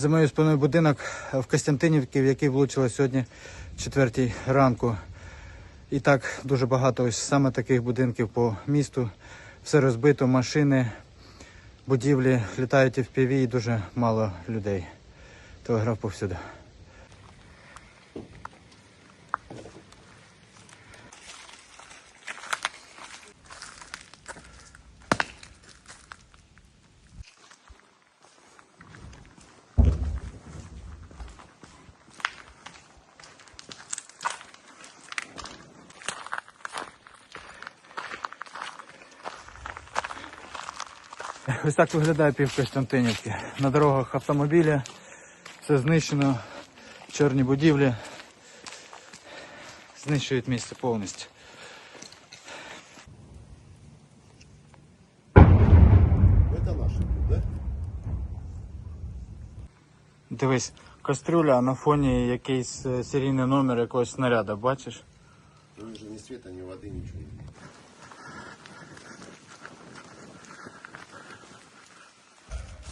За моєю спиною будинок в Костянтинівці, в який влучило сьогодні четвертій ранку. І так дуже багато ось саме таких будинків по місту. Все розбито, машини, будівлі, літають і в піві і дуже мало людей. Телеграф повсюди. Ось так виглядає пів Костянтинівки. На дорогах автомобілі, все знищено, чорні будівлі. Знищують місце повністю. Дивись, кастрюля, а на фоні якийсь е, серійний номер якогось снаряда, бачиш? У них же ни света, ни воды, ничего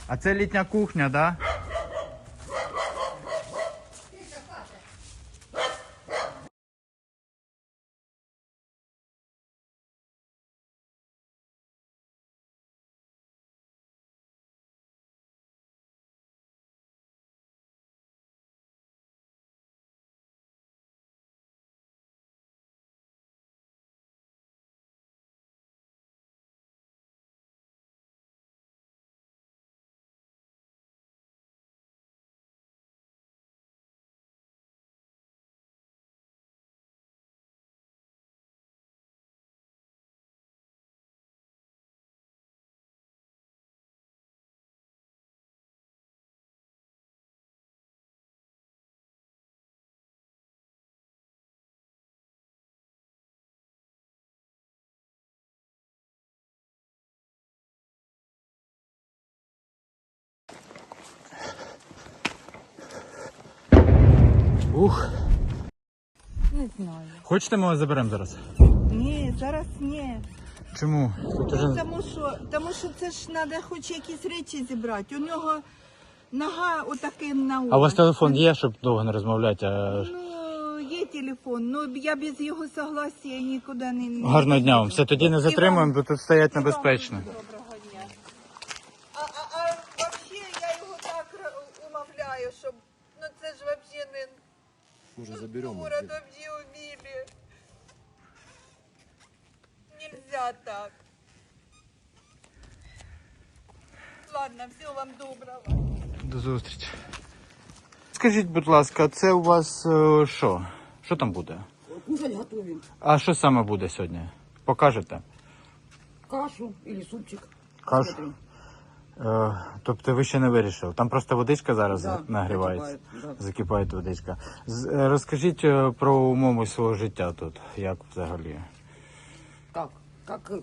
А це літня кухня, да? Ух. Не знаю. Хочете ми вас заберемо зараз? Ні, зараз ні. Чому? Тут уже... Тому що, тому що це ж треба хоч якісь речі зібрати. У нього нога отаке на А у вас телефон є, щоб довго не розмовляти? А... Ну, є телефон, ну я без його согласия нікуди не... Гарного дня вам. Все, тоді не затримуємо, бо тут стоять небезпечно. Доброго Мы же заберем. их Город здесь. вообще убили. Нельзя так. Ладно, всего вам доброго. До зустрічі. Скажіть, будь ласка, це у вас е, що? Що там буде? Кушать готовим. А що саме буде сьогодні? Покажете? Кашу или супчик. Кашу? Смотрим. Е, тобто ви ще не вирішили? Там просто водичка зараз Да, нагрівається. закипає, да. Закипає водичка. З- е, розкажіть е, про умови свого життя тут. Як взагалі? Как? Как э,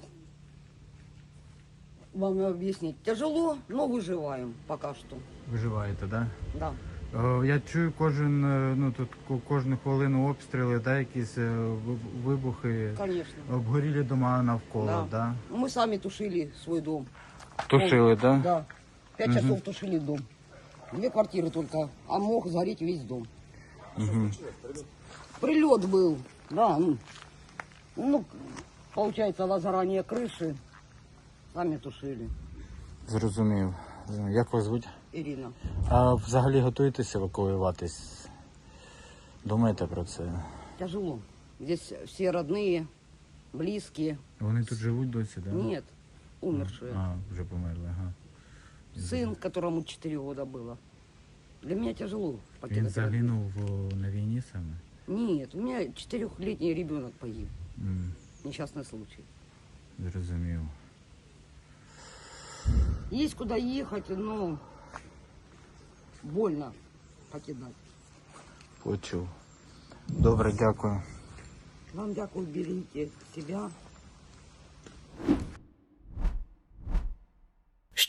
вам объяснить? Тяжело, но выживаем пока что. Виживаєте, так? Да. Да? Я чую кожен, е, ну тут ко- кожну хвилину обстріли, да, якісь е, ви- вибухи, Конечно. обгорілі дома навколо, Да. да? Ну, Мы сами тушили свой дом. Тушили, да? Да. Пять часов тушили дом. Две квартиры только, а мог сгореть весь дом. Прилет был, да. Ну, ну, получается, возгорание крыши. Сами тушили. Зрозумів. Е, Як вас звуть? Ирина. А взагалі готуєтесь евакуюватись? Думаєте про це? Тяжело. Здесь все родные, близкие. Вони тут живуть досі, да? Нет, умершие. А, вже померли, ага. Сын, которому 4 года было. Для меня тяжело Він покидать. родину. загинув о, на війні саме? Нет, у меня четырехлетний ребенок погиб. М, Несчастный случай. зрозумів. Есть куда ехать, но больно покидать. Почув. Добре, дякую. Вам дякую, берите себя.